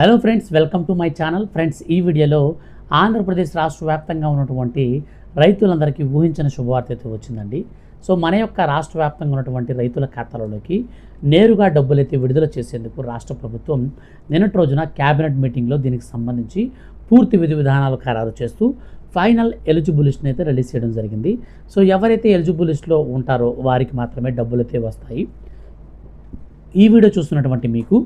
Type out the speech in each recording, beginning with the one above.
Hello friends welcome to my channel friends ఈ వీడియోలో ఆంధ్రప్రదేశ్ రాష్ట్ర వ్యాప్తంగా ఉన్నటువంటి రైతులందరికీ ఊహించిన శుభవార్త అయితే వచ్చిందండి. సో మన యొక్క రాష్ట్ర వ్యాప్తంగా ఉన్నటువంటి రైతుల ఖాతాలలోకి నేరుగా డబ్బులైతే విడుదల చేసేందుకు రాష్ట్ర ప్రభుత్వం నిన్నటి రోజున క్యాబినెట్ మీటింగ్లో దీనికి సంబంధించి పూర్తి విధి విధానాలు ఖరారు చేస్తూ ఫైనల్ ఎలిజిబుల్ లిస్ట్ని అయితే రిలీజ్ చేయడం జరిగింది. సో ఎవరైతే ఎలిజిబుల్ లిస్ట్లో ఉంటారో వారికి మాత్రమే డబ్బులు అయితే వస్తాయి. ఈ వీడియో చూస్తున్నటువంటి మీకు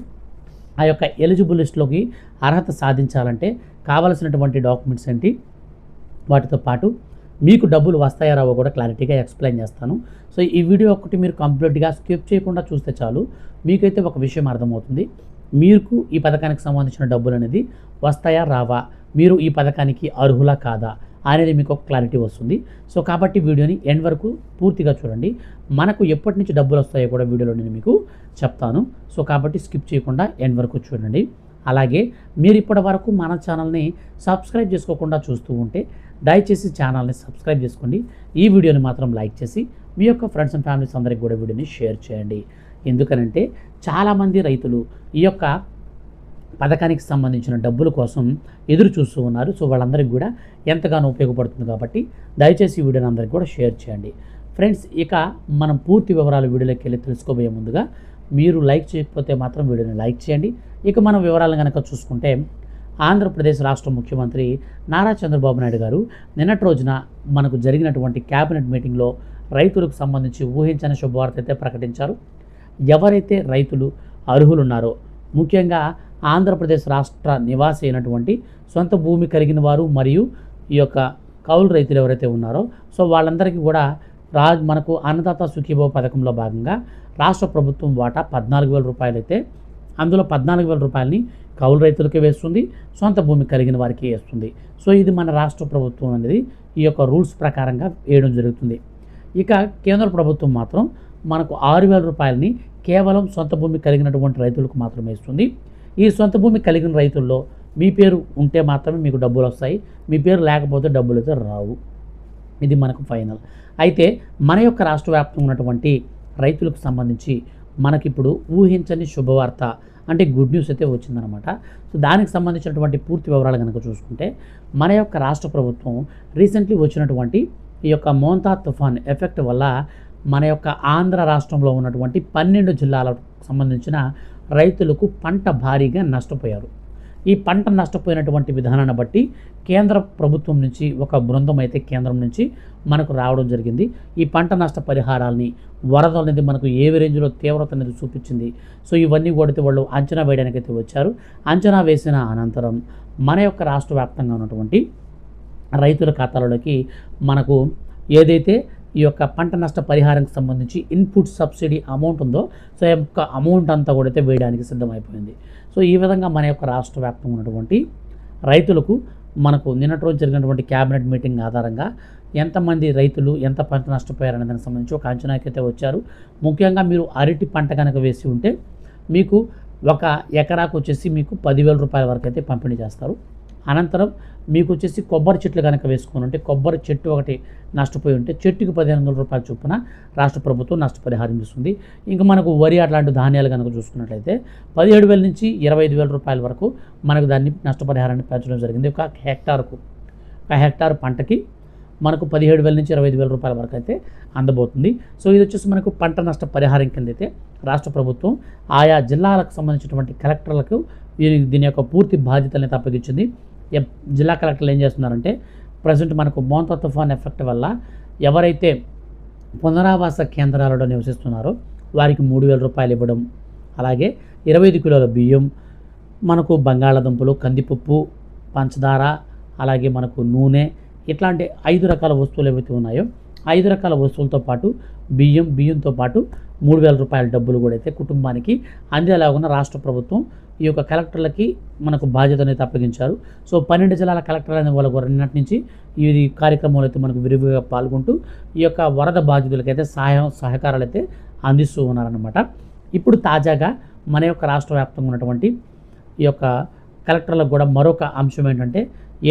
ఆ యొక్క ఎలిజిబుల్ లిస్ట్లోకి అర్హత సాధించాలంటే కావలసినటువంటి డాక్యుమెంట్స్ ఏంటి? వాటితో పాటు మీకు డబ్బులు వస్తాయా రావో కూడా క్లారిటీగా ఎక్స్ప్లెయిన్ చేస్తాను. సో ఈ వీడియో ఒకటి మీరు కంప్లీట్గా స్కిప్ చేయకుండా చూస్తే చాలు. మీకైతే ఒక విషయం అర్థమవుతుంది. మీకు ఈ పథకానికి సంబంధించిన డబ్బులు అనేది వస్తాయా రావా? మీరు ఈ పథకానికి అర్హులా కాదా? అనేది మీకు ఒక క్లారిటీ వస్తుంది. సో కాబట్టి వీడియోని ఎండ్ వరకు పూర్తిగా చూడండి. మనకు ఎప్పటి నుంచి డబ్బులు వస్తాయో కూడా వీడియోలో నేను మీకు చెప్తాను. సో కాబట్టి స్కిప్ చేయకుండా ఎండ్ వరకు చూడండి. అలాగే మీరు ఇప్పటి వరకు మన ఛానల్ని సబ్స్క్రైబ్ చేసుకోకుండా చూస్తూ ఉంటే దయచేసి ఛానల్ని సబ్స్క్రైబ్ చేసుకోండి. ఈ వీడియోని మాత్రం లైక్ చేసి మీ యొక్క ఫ్రెండ్స్ అండ్ ఫ్యామిలీస్ అందరికి కూడా వీడియోని షేర్ చేయండి. ఎందుకనంటే చాలామంది రైతులు ఈ యొక్క పథకానికి సంబంధించిన డబ్బుల కోసం ఎదురు చూస్తూ ఉన్నారు. సో వాళ్ళందరికీ కూడా ఎంతగానో ఉపయోగపడుతుంది కాబట్టి దయచేసి ఈ వీడియోని అందరికీ కూడా షేర్ చేయండి. ఫ్రెండ్స్ ఇక మనం పూర్తి వివరాలు వీడియోలోకి వెళ్ళి తెలుసుకోబోయే ముందుగా మీరు లైక్ చేయకపోతే మాత్రం వీడియోని లైక్ చేయండి. ఇక మనం వివరాలను కనుక చూసుకుంటే ఆంధ్రప్రదేశ్ రాష్ట్ర ముఖ్యమంత్రి నారా చంద్రబాబు నాయుడు గారు నిన్నటి రోజున మనకు జరిగినటువంటి క్యాబినెట్ మీటింగ్లో రైతులకు సంబంధించి ఊహించని శుభవార్త అయితే ప్రకటించారు. ఎవరైతే రైతులు అర్హులున్నారో ముఖ్యంగా ఆంధ్రప్రదేశ్ రాష్ట్ర నివాసి అయినటువంటి సొంత భూమి కలిగిన వారు మరియు ఈ యొక్క కౌలు రైతులు ఎవరైతే ఉన్నారో సో వాళ్ళందరికీ కూడా రా మనకు అన్నదాత సుఖీభవ పథకంలో భాగంగా రాష్ట్ర ప్రభుత్వం వాటా పద్నాలుగు వేల రూపాయలు అయితే అందులో పద్నాలుగు వేల రూపాయలని కౌలు రైతులకే వేస్తుంది సొంత భూమి కలిగిన వారికి వేస్తుంది. సో ఇది మన రాష్ట్ర ప్రభుత్వం అనేది ఈ యొక్క రూల్స్ ప్రకారంగా వేయడం జరుగుతుంది. ఇక కేంద్ర ప్రభుత్వం మాత్రం మనకు ఆరు వేల రూపాయలని కేవలం సొంత భూమి కలిగినటువంటి రైతులకు మాత్రమే ఇస్తుంది. ఈ సొంత భూమి కలిగిన రైతుల్లో మీ పేరు ఉంటే మాత్రమే మీకు డబ్బులు వస్తాయి. మీ పేరు లేకపోతే డబ్బులు అయితే రావు. ఇది మనకు ఫైనల్. అయితే మన యొక్క రాష్ట్ర వ్యాప్తంగా ఉన్నటువంటి రైతులకు సంబంధించి మనకిప్పుడు ఊహించని శుభవార్త అంటే గుడ్ న్యూస్ అయితే వచ్చిందనమాట. సో దానికి సంబంధించినటువంటి పూర్తి వివరాలు కనుక చూసుకుంటే మన యొక్క రాష్ట్ర ప్రభుత్వం రీసెంట్లీ వచ్చినటువంటి ఈ యొక్క మోంతా తుఫాన్ ఎఫెక్ట్ వల్ల మన యొక్క ఆంధ్ర రాష్ట్రంలో ఉన్నటువంటి పన్నెండు జిల్లాలకు సంబంధించిన రైతులకు పంట భారీగా నష్టపోయారు. ఈ పంట నష్టపోయినటువంటి విధానాన్ని బట్టి కేంద్ర ప్రభుత్వం నుంచి ఒక బృందం అయితే కేంద్రం నుంచి మనకు రావడం జరిగింది. ఈ పంట నష్ట పరిహారాల్ని వరద అనేది మనకు ఏ రేంజ్లో తీవ్రత అనేది చూపించింది. సో ఇవన్నీ కూడా వాళ్ళు అంచనా వేయడానికి అయితే వచ్చారు. అంచనా వేసిన అనంతరం మన యొక్క రాష్ట్ర వ్యాప్తంగా ఉన్నటువంటి రైతుల ఖాతాలలోకి మనకు ఏదైతే ఈ యొక్క పంట నష్ట పరిహారానికి సంబంధించి ఇన్పుట్ సబ్సిడీ అమౌంట్ ఉందో సో ఈ యొక్క అమౌంట్ అంతా కూడా అయితే వేయడానికి సిద్ధమైపోయింది. సో ఈ విధంగా మన యొక్క రాష్ట్ర వ్యాప్తంగా ఉన్నటువంటి రైతులకు మనకు నిన్నటి రోజు జరిగినటువంటి క్యాబినెట్ మీటింగ్ ఆధారంగా ఎంతమంది రైతులు ఎంత పంట నష్టపోయారనే దానికి సంబంధించి ఒక అంచనాకి అయితే వచ్చారు. ముఖ్యంగా మీరు అరటి పంట కనుక వేసి ఉంటే మీకు ఒక ఎకరాకు వచ్చేసి మీకు పదివేల రూపాయల వరకు అయితే పంపిణీ చేస్తారు. అనంతరం మీకు వచ్చేసి కొబ్బరి చెట్లు కనుక వేసుకుని ఉంటే కొబ్బరి చెట్టు ఒకటి నష్టపోయి ఉంటే చెట్టుకి పదిహేను వందల రూపాయల చొప్పున రాష్ట్ర ప్రభుత్వం నష్టపరిహారం ఇస్తుంది. ఇంకా మనకు వరి అట్లాంటి ధాన్యాలు కనుక చూసుకున్నట్లయితే పదిహేడు వేల నుంచి ఇరవై ఐదు వేల రూపాయల వరకు మనకు దాన్ని నష్టపరిహారాన్ని పెంచడం జరిగింది. ఒక హెక్టార్కు ఒక హెక్టార్ పంటకి మనకు పదిహేడు వేల నుంచి ఇరవై ఐదు వేల రూపాయల వరకు అయితే అందబోతుంది. సో ఇది వచ్చేసి మనకు పంట నష్ట పరిహారం కింద అయితే రాష్ట్ర ప్రభుత్వం ఆయా జిల్లాలకు సంబంధించినటువంటి కలెక్టర్లకు దీని దీని యొక్క పూర్తి బాధ్యతల్ని అప్పగించింది జిల్లా కలెక్టర్లు ఏం చేస్తున్నారంటే ప్రజెంట్ మనకు మోంతా తుఫాన్ ఎఫెక్ట్ వల్ల ఎవరైతే పునరావాస కేంద్రాలలో నివసిస్తున్నారో వారికి మూడు వేల రూపాయలు ఇవ్వడం అలాగే ఇరవై ఐదు కిలోల బియ్యం మనకు బంగాళాదుంపలు కందిపప్పు పంచదార అలాగే మనకు నూనె ఇట్లాంటి ఐదు రకాల వస్తువులు ఏవైతే ఉన్నాయో ఐదు రకాల వస్తువులతో పాటు బియ్యం బియ్యంతో పాటు మూడు వేల రూపాయల డబ్బులు కూడా అయితే కుటుంబానికి అందేలాగున్న రాష్ట్ర ప్రభుత్వం ఈ యొక్క కలెక్టర్లకి మనకు బాధ్యత అనేది అప్పగించారు. సో పన్నెండు జిల్లాల కలెక్టర్లు అనే వాళ్ళకు నిన్నటి నుంచి ఈ కార్యక్రమంలో అయితే మనకు విరివిగా పాల్గొంటూ ఈ యొక్క వరద బాధితులకైతే సహాయం సహకారాలు అయితే అందిస్తూ ఉన్నారనమాట ఇప్పుడు తాజాగా మన యొక్క రాష్ట్ర వ్యాప్తంగా ఉన్నటువంటి ఈ యొక్క కలెక్టర్లకు కూడా మరొక అంశం ఏంటంటే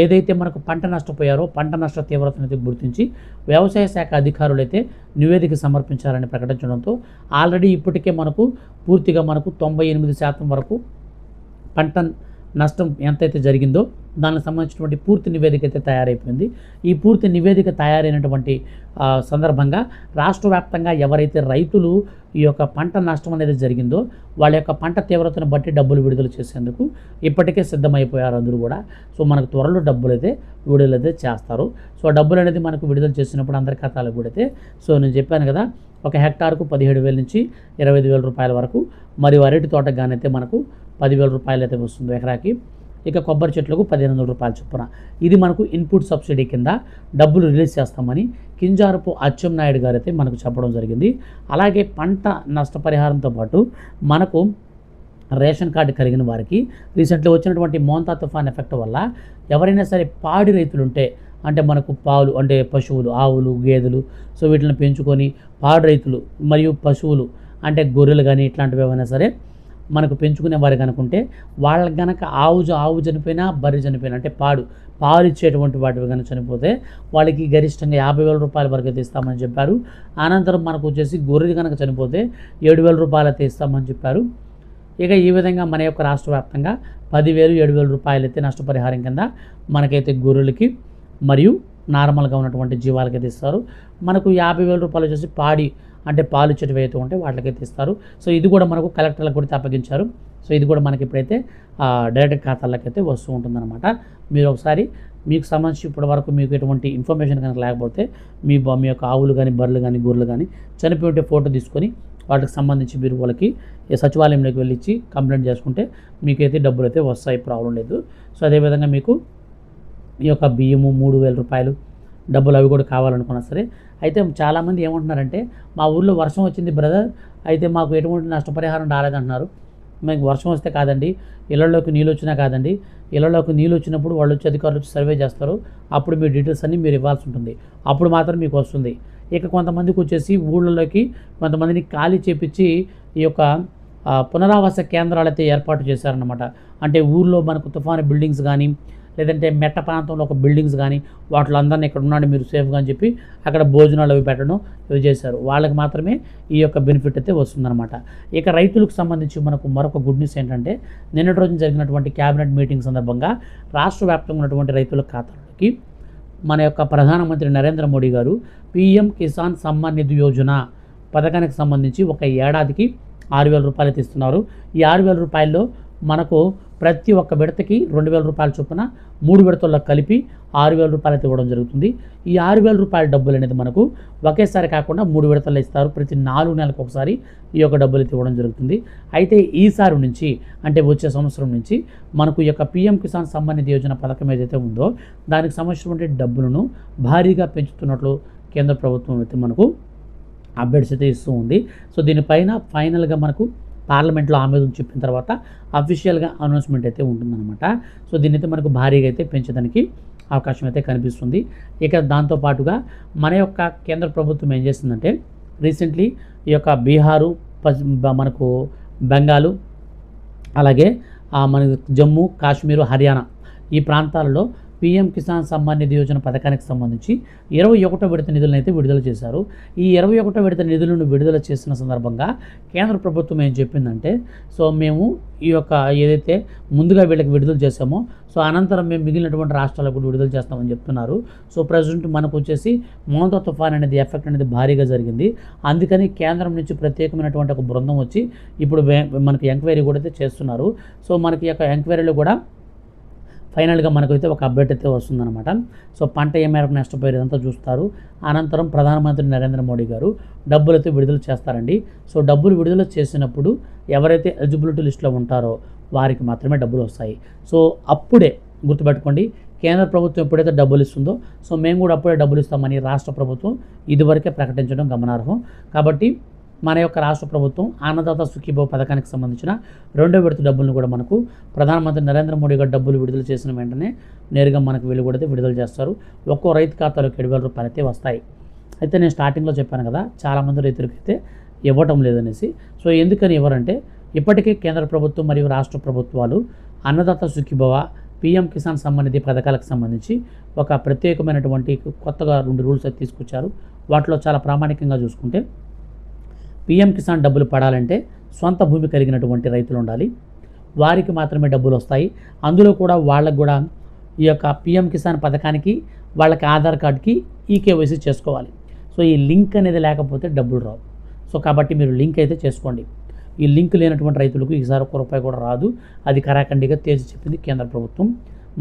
ఏదైతే మనకు పంట నష్టపోయారో పంట నష్ట తీవ్రతను అయితే గుర్తించి వ్యవసాయ శాఖ అధికారులు అయితే నివేదిక సమర్పించాలని ప్రకటించడంతో ఆల్రెడీ ఇప్పటికే మనకు పూర్తిగా మనకు తొంభై ఎనిమిది శాతం వరకు పంట నష్టం ఎంతైతే జరిగిందో దానికి సంబంధించినటువంటి పూర్తి నివేదిక అయితే తయారైపోయింది. ఈ పూర్తి నివేదిక తయారైనటువంటి సందర్భంగా రాష్ట్ర వ్యాప్తంగా ఎవరైతే రైతులు ఈ యొక్క పంట నష్టం అనేది జరిగిందో వాళ్ళ యొక్క పంట తీవ్రతను బట్టి డబ్బులు విడుదల చేసేందుకు ఇప్పటికే సిద్ధమైపోయారు అందరూ కూడా. సో మనకు త్వరలో డబ్బులు అయితే విడుదల అయితే చేస్తారు. సో డబ్బులు అనేది మనకు విడుదల చేసినప్పుడు అందరి ఖాతాలకు కూడా అయితే సో నేను చెప్పాను కదా ఒక హెక్టార్కు పదిహేడు వేల నుంచి ఇరవై ఐదు వేల రూపాయల వరకు మరియు అరటి తోటకు గానైతే మనకు పదివేల రూపాయలు అయితే వస్తుంది ఎకరాకి. ఇక కొబ్బరి చెట్లకు పదిహేను వందల రూపాయలు చొప్పున. ఇది మనకు ఇన్పుట్ సబ్సిడీ కింద డబ్బులు రిలీజ్ చేస్తామని కింజారపు అచ్చెం నాయుడు గారు అయితే మనకు చెప్పడం జరిగింది. అలాగే పంట నష్టపరిహారంతో పాటు మనకు రేషన్ కార్డు కలిగిన వారికి రీసెంట్గా వచ్చినటువంటి మోంతా తుఫాన్ ఎఫెక్ట్ వల్ల ఎవరైనా సరే పాడి రైతులు ఉంటే అంటే మనకు పాలు అంటే పశువులు ఆవులు గేదెలు సో వీటిని పెంచుకొని పాడి రైతులు మరియు పశువులు అంటే గొర్రెలు కానీ ఇట్లాంటివి ఏమైనా సరే మనకు పెంచుకునే వారు కనుకుంటే వాళ్ళకి గనక ఆవు ఆవు చనిపోయినా బర్రె చనిపోయినా అంటే పాడు పాలు ఇచ్చేటువంటి వాటివి కనుక చనిపోతే వాళ్ళకి గరిష్టంగా యాభై వేల రూపాయల వరకు తీస్తామని చెప్పారు. అనంతరం మనకు వచ్చేసి గొర్రెలు కనుక చనిపోతే ఏడు వేల రూపాయలు అయితే ఇస్తామని చెప్పారు. ఇక ఈ విధంగా మన యొక్క రాష్ట్ర వ్యాప్తంగా పదివేలు ఏడు వేల రూపాయలు అయితే నష్టపరిహారం కింద మనకైతే గొర్రెలకి మరియు నార్మల్గా ఉన్నటువంటి జీవాలకైతే ఇస్తారు. మనకు యాభై వేల రూపాయలు వచ్చేసి పాడి అంటే పాలు చెరువు అయితే ఉంటే వాటికైతే ఇస్తారు సో ఇది కూడా మనకు కలెక్టర్లకు కూడా అప్పగించారు. సో ఇది కూడా మనకి ఇప్పుడైతే డైరెక్ట్ ఖాతాలకు అయితే వస్తూ ఉంటుందన్నమాట. మీరు ఒకసారి మీకు సంబంధించి ఇప్పటి వరకు మీకు ఎటువంటి ఇన్ఫర్మేషన్ కనుక లేకపోతే మీ మీ యొక్క ఆవులు కానీ బర్రెలు కానీ గొర్రెలు కానీ చనిపోయి ఉంటే ఫోటో తీసుకొని వాటికి సంబంధించి మీరు వాళ్ళకి సచివాలయంలోకి వెళ్ళి ఇచ్చి కంప్లైంట్ చేసుకుంటే మీకైతే డబ్బులు అయితే వస్తాయి ప్రాబ్లం లేదు. సో అదేవిధంగా మీకు ఈ యొక్క బియ్యము మూడు వేల రూపాయలు డబ్బులు అవి కూడా కావాలనుకున్నా సరే అయితే చాలామంది ఏమంటున్నారంటే మా ఊర్లో వర్షం వచ్చింది బ్రదర్ అయితే మాకు ఎటువంటి నష్టపరిహారం రాలేదంటున్నారు. మీకు వర్షం వస్తే కాదండి ఇళ్ళలోకి నీళ్ళు వచ్చినా కాదండి ఇళ్ళలోకి నీళ్ళు వచ్చినప్పుడు వాళ్ళు వచ్చి అధికారులు వచ్చి సర్వే చేస్తారు. అప్పుడు మీ డీటెయిల్స్ అన్నీ మీరు ఇవ్వాల్సి ఉంటుంది. అప్పుడు మాత్రం మీకు వస్తుంది. ఇక కొంతమందికి వచ్చేసి ఊళ్ళలోకి కొంతమందిని ఖాళీ చేపించి ఈ యొక్క పునరావాస కేంద్రాలు అయితే ఏర్పాటు చేశారన్నమాట. అంటే ఊర్లో మనకు తుఫాను బిల్డింగ్స్ కానీ లేదంటే మెట్ట ప్రాంతంలో ఒక బిల్డింగ్స్ కానీ వాటిలో అందరినీ ఇక్కడ ఉన్నాడు మీరు సేఫ్గా అని చెప్పి అక్కడ భోజనాలు అవి పెట్టడం ఇవి చేశారు. వాళ్ళకి మాత్రమే ఈ యొక్క బెనిఫిట్ అయితే వస్తుందన్నమాట. ఇక రైతులకు సంబంధించి మనకు మరొక గుడ్ న్యూస్ ఏంటంటే నిన్నటి రోజున జరిగినటువంటి క్యాబినెట్ మీటింగ్ సందర్భంగా రాష్ట్ర వ్యాప్తంగా ఉన్నటువంటి రైతుల ఖాతాలకి మన యొక్క ప్రధానమంత్రి నరేంద్ర మోడీ గారు పిఎం కిసాన్ సమ్మాన్ నిధి యోజన పథకానికి సంబంధించి ఒక ఏడాదికి ఆరు వేల రూపాయలు తీస్తున్నారు. ఈ ఆరు వేల రూపాయల్లో మనకు ప్రతి ఒక్క విడతకి రెండు వేల రూపాయల చొప్పున మూడు విడతల్లో కలిపి ఆరు వేల రూపాయలు అయితే ఇవ్వడం జరుగుతుంది. ఈ ఆరు వేల రూపాయల డబ్బులు అనేది మనకు ఒకేసారి కాకుండా మూడు విడతల్లో ఇస్తారు. ప్రతి నాలుగు నెలలకు ఒకసారి ఈ యొక్క డబ్బులు అయితే ఇవ్వడం జరుగుతుంది. అయితే ఈసారి నుంచి అంటే వచ్చే సంవత్సరం నుంచి మనకు ఈ యొక్క పిఎం కిసాన్ సంబంధిత యోజన పథకం ఏదైతే ఉందో దానికి సంబంధించినటువంటి డబ్బులను భారీగా పెంచుతున్నట్లు కేంద్ర ప్రభుత్వం అయితే మనకు అప్డేట్స్ అయితే ఇస్తూ ఉంది. సో దీనిపైన ఫైనల్గా మనకు పార్లమెంట్లో ఆమోదం చెప్పిన తర్వాత అఫీషియల్గా అనౌన్స్మెంట్ అయితే ఉంటుందన్నమాట. సో దీన్ని అయితే మనకు భారీగా అయితే పెంచడానికి అవకాశం అయితే కనిపిస్తుంది. ఇక దాంతోపాటుగా మన యొక్క కేంద్ర ప్రభుత్వం ఏం చేస్తుందంటే రీసెంట్లీ ఈ యొక్క బీహారు పశ్చిమ మనకు బెంగాలు అలాగే మన మనకు జమ్మూ కాశ్మీరు హర్యానా ఈ ప్రాంతాలలో పీఎం కిసాన్ సమ్మాన్ నిధి యోజన పథకానికి సంబంధించి ఇరవై ఒకటో విడత నిధులను అయితే విడుదల చేశారు. ఈ ఇరవై ఒకటో విడత నిధులను విడుదల చేసిన సందర్భంగా కేంద్ర ప్రభుత్వం ఏం చెప్పిందంటే సో మేము ఈ యొక్క ఏదైతే ముందుగా వీళ్ళకి విడుదల చేసామో సో అనంతరం మేము మిగిలినటువంటి రాష్ట్రాలకు కూడా విడుదల చేస్తామని చెప్తున్నారు. సో ప్రజెంట్ మనకు వచ్చేసి మౌంత తుఫాన్ అనేది ఎఫెక్ట్ అనేది భారీగా జరిగింది. అందుకని కేంద్రం నుంచి ప్రత్యేకమైనటువంటి ఒక బృందం వచ్చి ఇప్పుడు మనకి ఎంక్వైరీ కూడా అయితే చేస్తున్నారు. సో మనకి యొక్క ఎంక్వైరీలో కూడా ఫైనల్గా మనకైతే ఒక అప్డేట్ అయితే వస్తుందన్నమాట. సో పంట ఏ మేరకు నష్టపోయేదంతా ఇదంతా చూస్తారు. అనంతరం ప్రధానమంత్రి నరేంద్ర మోడీ గారు డబ్బులు అయితే విడుదల చేస్తారండి. సో డబ్బులు విడుదల చేసినప్పుడు ఎవరైతే ఎలిజిబిలిటీ లిస్ట్లో ఉంటారో వారికి మాత్రమే డబ్బులు వస్తాయి. సో అప్పుడే గుర్తుపెట్టుకోండి కేంద్ర ప్రభుత్వం ఎప్పుడైతే డబ్బులు ఇస్తుందో సో మేము కూడా అప్పుడే డబ్బులు ఇస్తామని రాష్ట్ర ప్రభుత్వం ఇదివరకే ప్రకటించడం గమనార్హం. కాబట్టి మన యొక్క రాష్ట్ర ప్రభుత్వం అన్నదాత సుఖీభావ పథకానికి సంబంధించిన రెండో విడత డబ్బులను కూడా మనకు ప్రధానమంత్రి నరేంద్ర మోడీ గారు డబ్బులు విడుదల చేసిన వెంటనే నేరుగా మనకు వీళ్ళు కూడా విడుదల చేస్తారు. ఒక్కో రైతు ఖాతాలోకి ఏడు వేల రూపాయలు అయితే వస్తాయి. అయితే నేను స్టార్టింగ్లో చెప్పాను కదా చాలామంది రైతులకి అయితే ఇవ్వటం లేదనేసి. సో ఎందుకని ఇవ్వరంటే ఇప్పటికే కేంద్ర ప్రభుత్వం మరియు రాష్ట్ర ప్రభుత్వాలు అన్నదాత సుఖీభవ పిఎం కిసాన్ సంబంధిత పథకాలకు సంబంధించి ఒక ప్రత్యేకమైనటువంటి కొత్తగా రెండు రూల్స్ అయితే తీసుకొచ్చారు. వాటిలో చాలా ప్రామాణికంగా చూసుకుంటే పీఎం కిసాన్ డబ్బులు పడాలంటే సొంత భూమి కలిగినటువంటి రైతులు ఉండాలి. వారికి మాత్రమే డబ్బులు వస్తాయి. అందులో కూడా వాళ్ళకు కూడా ఈ యొక్క పిఎం కిసాన్ పథకానికి వాళ్ళకి ఆధార్ కార్డ్కి ఈ కేవైసీ చేసుకోవాలి. సో ఈ లింక్ అనేది లేకపోతే డబ్బులు రావు. సో కాబట్టి మీరు లింక్ అయితే చేసుకోండి. ఈ లింక్ లేనటువంటి రైతులకు ఈసారి ఒక్క రూపాయి కూడా రాదు. అది కరాఖండిగా తేల్చి చెప్పింది కేంద్ర ప్రభుత్వం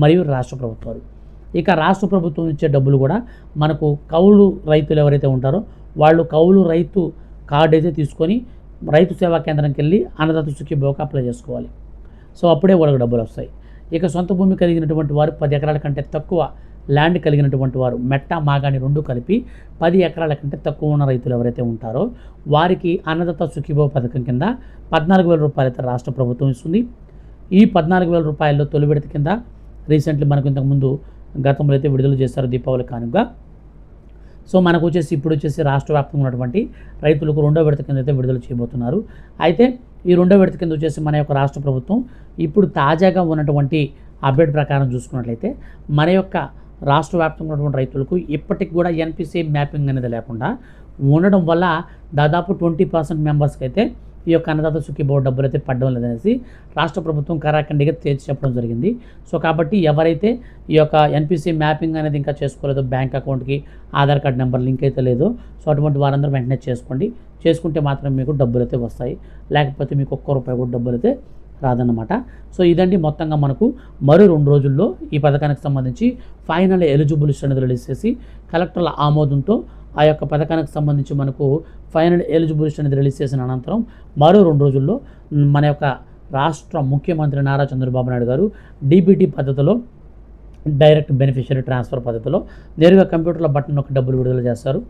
మరియు రాష్ట్ర ప్రభుత్వాలు. ఇక రాష్ట్ర ప్రభుత్వం ఇచ్చే డబ్బులు కూడా మనకు కౌలు రైతులు ఎవరైతే ఉంటారో వాళ్ళు కౌలు రైతు కార్డు అయితే తీసుకొని రైతు సేవా కేంద్రంకి వెళ్ళి అన్నదాత సుఖీభోగ అప్లై చేసుకోవాలి. సో అప్పుడే వాళ్ళకి డబ్బులు వస్తాయి. ఇక సొంత భూమి కలిగినటువంటి వారు పది ఎకరాల కంటే తక్కువ ల్యాండ్ కలిగినటువంటి వారు మెట్ట మాగాని రెండు కలిపి పది ఎకరాల కంటే తక్కువ ఉన్న రైతులు ఎవరైతే ఉంటారో వారికి అన్నదాత సుఖీభోగ పథకం కింద పద్నాలుగు వేల రూపాయలు అయితే రాష్ట్ర ప్రభుత్వం ఇస్తుంది. ఈ పద్నాలుగు వేల రూపాయల్లో తొలి విడత కింద రీసెంట్లీ మనకు ఇంతకుముందు గతంలో అయితే విడుదల చేస్తారు దీపావళి కానుగా సో మనకు వచ్చేసి ఇప్పుడు వచ్చేసి రాష్ట్ర వ్యాప్తంగా ఉన్నటువంటి రైతులకు రెండో విడత కింద అయితే విడుదల చేయబోతున్నారు. అయితే ఈ రెండో విడత కింద వచ్చేసి మన యొక్క రాష్ట్ర ప్రభుత్వం ఇప్పుడు తాజాగా ఉన్నటువంటి అప్డేట్ ప్రకారం చూసుకున్నట్లయితే మన యొక్క రాష్ట్ర వ్యాప్తంగా ఉన్నటువంటి రైతులకు ఇప్పటికి కూడా ఎన్పిసి మ్యాపింగ్ అనేది లేకుండా ఉండడం వల్ల దాదాపు ట్వంటీ పర్సెంట్ మెంబర్స్కి అయితే ఈ యొక్క అన్నదాత సుఖీ డబ్బులు అయితే పడడం లేదనేసి రాష్ట్ర ప్రభుత్వం కరాఖండిగా తేల్చి చెప్పడం జరిగింది. సో కాబట్టి ఎవరైతే ఈ యొక్క ఎన్పిసి మ్యాపింగ్ అనేది ఇంకా చేసుకోలేదో బ్యాంక్ అకౌంట్కి ఆధార్ కార్డ్ నెంబర్ లింక్ అయితే లేదో సో అటువంటి వారందరూ వెంటనే చేసుకోండి. చేసుకుంటే మాత్రం మీకు డబ్బులు అయితే వస్తాయి. లేకపోతే మీకు ఒక్క రూపాయి కూడా డబ్బులు అయితే రాదన్నమాట. సో ఇదండి మొత్తంగా మనకు మరో రెండు రోజుల్లో ఈ పథకానికి సంబంధించి ఫైనల్ ఎలిజిబుల్ లిస్ట్ అనేది రిలీజ్ చేసి కలెక్టర్ల ఆమోదంతో ఆ యొక్క పథకానికి సంబంధించి మనకు ఫైనల్ ఎలిజిబిలిటీ అనేది రిలీజ్ చేసిన అనంతరం మరో రెండు రోజుల్లో మన యొక్క రాష్ట్ర ముఖ్యమంత్రి నారా చంద్రబాబు నాయుడు గారు డీబీటీ పద్ధతిలో డైరెక్ట్ బెనిఫిషియరీ ట్రాన్స్ఫర్ పద్ధతిలో నేరుగా కంప్యూటర్లో బటన్ ఒక డబ్బులు విడుదల చేస్తారు.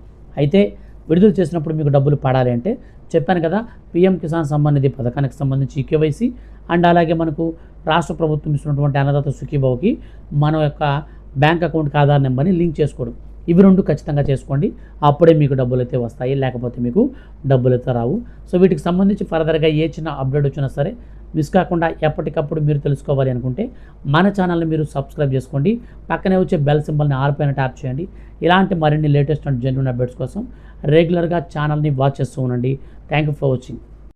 అయితే విడుదల చేసినప్పుడు మీకు డబ్బులు పడాలి అంటే చెప్పాను కదా పిఎం కిసాన్ సమ్మాన్ నిధి పథకానికి సంబంధించి కేవైసీ అండ్ అలాగే మనకు రాష్ట్ర ప్రభుత్వం ఇస్తున్నటువంటి అన్నదాత సుఖీబావుకి మన యొక్క బ్యాంక్ అకౌంట్కి ఆధార్ నెంబర్ని లింక్ చేసుకోవడం. ఇవి రెండు ఖచ్చితంగా చేసుకోండి. అప్పుడే మీకు డబ్బులు అయితే వస్తాయి. లేకపోతే మీకు డబ్బులు అయితే రావు. సో వీటికి సంబంధించి ఫర్దర్గా ఏ చిన్న అప్డేట్ వచ్చినా సరే మిస్ కాకుండా ఎప్పటికప్పుడు మీరు తెలుసుకోవాలి అనుకుంటే మన ఛానల్ని మీరు సబ్స్క్రైబ్ చేసుకోండి. పక్కనే వచ్చే బెల్ సింబల్ని ఆరిపోయిన పైన ట్యాప్ చేయండి. ఇలాంటి మరిన్ని లేటెస్ట్ అండ్ జెన్యున్ అప్డేట్స్ కోసం రెగ్యులర్గా ఛానల్ని వాచ్ చేస్తూ ఉండండి. Thank you for watching.